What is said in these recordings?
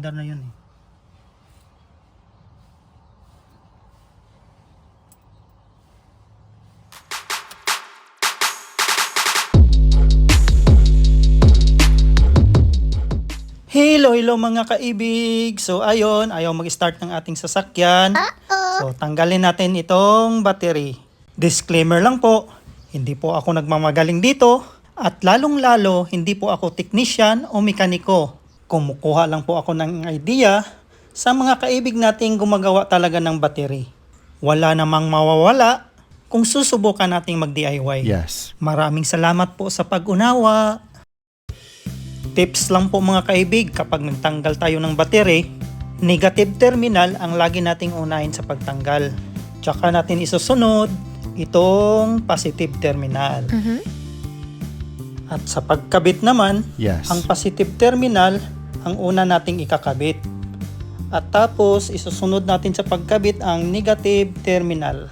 umaandar na yun eh. Hello, hello mga kaibig! So ayon, ayaw mag-start ng ating sasakyan. So tanggalin natin itong battery. Disclaimer lang po, hindi po ako nagmamagaling dito at lalong-lalo hindi po ako technician o mekaniko. Kumukuha lang po ako ng idea sa mga kaibig nating gumagawa talaga ng battery. Wala namang mawawala kung susubukan nating mag-DIY. Yes. Maraming salamat po sa pag-unawa. Tips lang po mga kaibig kapag nagtanggal tayo ng battery, negative terminal ang lagi nating unahin sa pagtanggal. Tsaka natin isusunod itong positive terminal. At sa pagkabit naman, Yes. ang positive terminal ang una nating ikakabit. At tapos isusunod natin sa pagkabit ang negative terminal.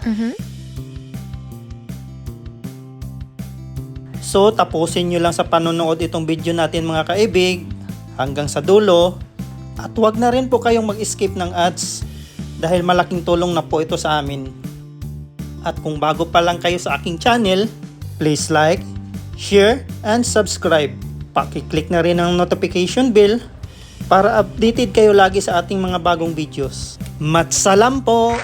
So, tapusin nyo lang sa panonood itong video natin mga kaibig hanggang sa dulo. At huwag na rin po kayong mag-skip ng ads dahil malaking tulong na po ito sa amin. At kung bago pa lang kayo sa aking channel, please like, share, and subscribe. Pakiclick na rin ang notification bell para updated kayo lagi sa ating mga bagong videos. Matsalam po!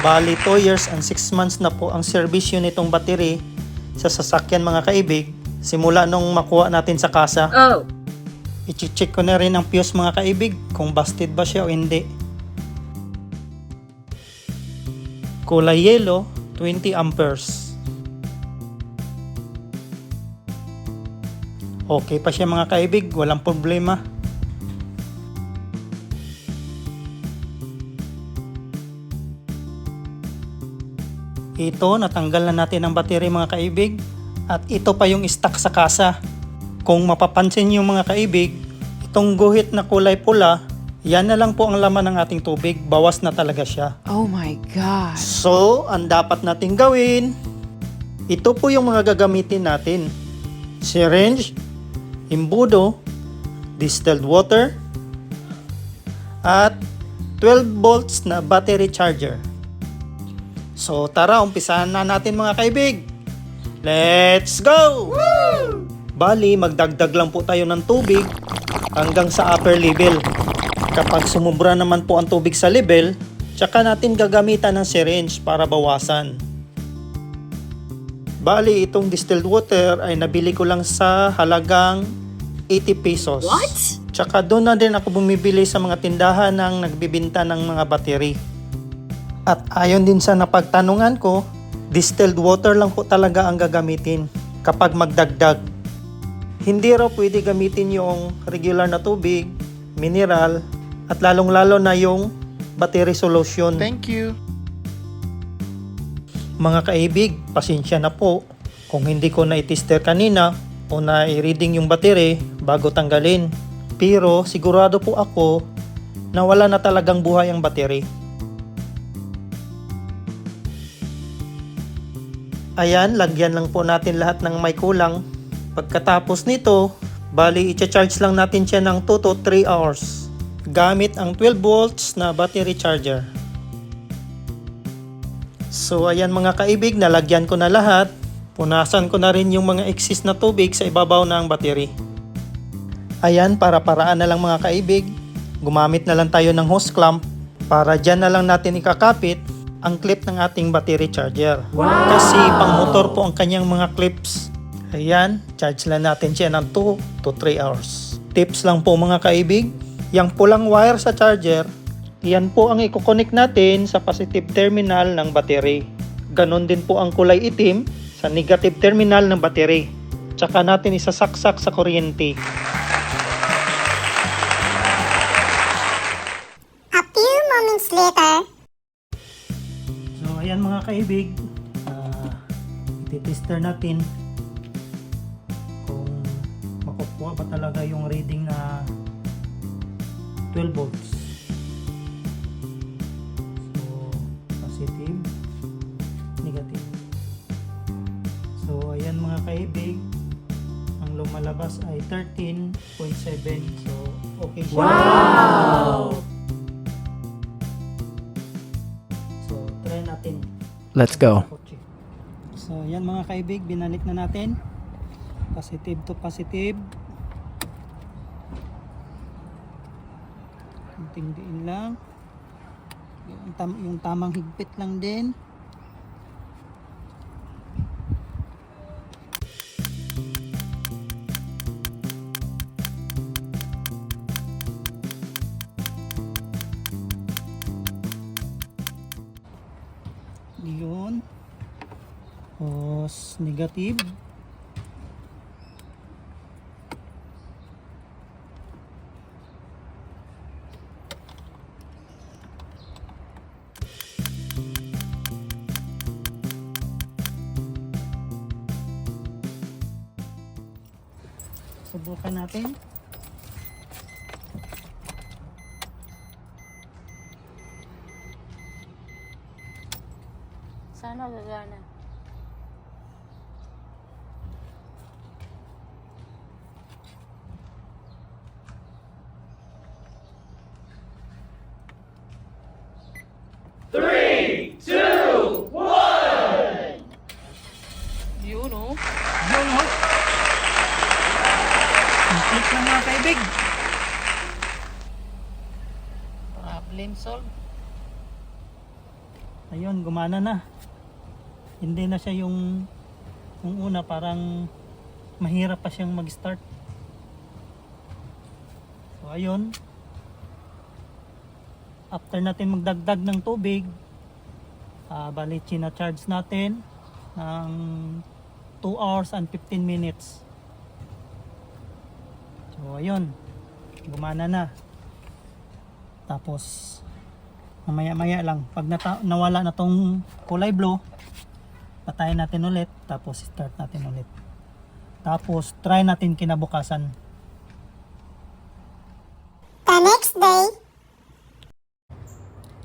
Bali, 2 years and 6 months na po ang servisyo nitong battery sa sasakyan mga kaibig simula nung makuha natin sa kasa. Oh. I-check ko na rin ang fuse mga kaibig kung busted ba siya o hindi. Kulay yellow, 20 amperes. Okay pa siya mga kaibig, walang problema. Ito, natanggal na natin ang battery mga kaibig. At ito pa yung stock sa kasa. Kung mapapansin nyo mga kaibig, itong guhit na kulay pula, yan na lang po ang laman ng ating tubig. Bawas na talaga siya. Oh my gosh. So, ang dapat nating gawin, ito po yung mga gagamitin natin. Syringe, imbudo, distilled water, at 12 volts na battery charger. So tara, umpisahan na natin mga kaibig. Let's go! Bali, magdagdag lang po tayo ng tubig hanggang sa upper level. Kapag sumubra naman po ang tubig sa level, tsaka natin gagamitan ng syringe para bawasan. Bali, itong distilled water ay nabili ko lang sa halagang 80 pesos. What? Tsaka doon na din ako bumibili sa mga tindahan ng nagbibinta ng mga battery. At ayon din sa napagtanungan ko, distilled water lang po talaga ang gagamitin kapag magdagdag. Hindi raw pwede gamitin yung regular na tubig, mineral, at lalong-lalo na yung battery solution. Thank you. Mga kaibig, pasensya na po kung hindi ko na itester kanina o na i-reading yung battery bago tanggalin. Pero sigurado po ako na wala na talagang buhay ang battery. Ayan, lagyan lang po natin lahat ng may kulang. Pagkatapos nito, bali i-charge lang natin siya ng 2 to 3 hours gamit ang 12 volts na battery charger. So ayan mga kaibig, nalagyan ko na lahat. Punasan ko na rin yung mga excess na tubig sa ibabaw ng battery. Ayan, para paraan na lang mga kaibig. Gumamit na lang tayo ng hose clamp para dyan na lang natin ikakapit ang clip ng ating battery charger. Kasi pang motor po ang kanyang mga clips. Ayan, charge lang natin siya ng 2 to 3 hours. Tips lang po mga kaibig, yung pulang wire sa charger, yan po ang i-connect natin sa positive terminal ng battery. Ganon din po ang kulay itim sa negative terminal ng battery. Tsaka natin isasaksak sa kuryente. A few moments later. So ayan mga kaibig, uh, tester natin kung makukuha ba talaga yung reading na 12 volts. Negative. So ayan mga kaibig, ang lumalabas ay 13.7. So, okay siya. Wow! So, try natin. Let's go. So, yan mga kaibig, binalik na natin. Positive to positive. Kunting diin lang. Yung, tam yung tamang higpit lang din. Tapos, negative. Subukan natin. Sana gagana. Three, two, one! Yun, oh. Yun, ho. Complete na mga kaibig. Problem solved. Ayun, gumana na. Hindi na siya yung yung una parang mahirap pa siyang mag-start. So ayun. After natin magdagdag ng tubig, ah bali china-charge natin ng 2 hours and 15 minutes. So ayun, gumana na. Tapos mamaya maya lang. Pag nata- nawala na tong kulay blue patayin natin ulit. Tapos start natin ulit. Tapos try natin kinabukasan. The next day,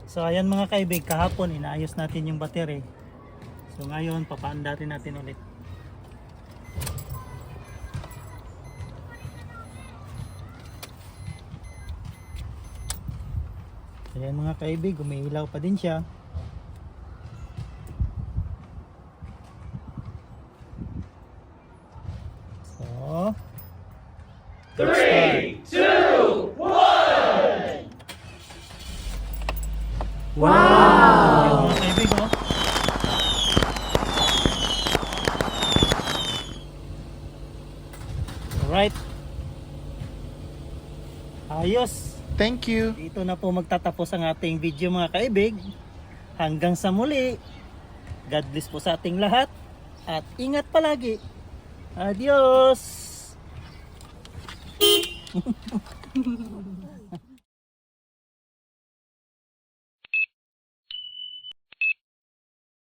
so ayan mga kaibig kahapon inaayos natin yung battery. So ngayon papaandarin natin ulit ayan mga kaibig umiilaw pa din siya So, Three, two, one! Wow! Mga kaibig, oh. Alright. Ayos. Thank you. Dito na po magtatapos ang ating video mga kaibig. Hanggang sa muli. God bless po sa ating lahat. At ingat palagi. Adios!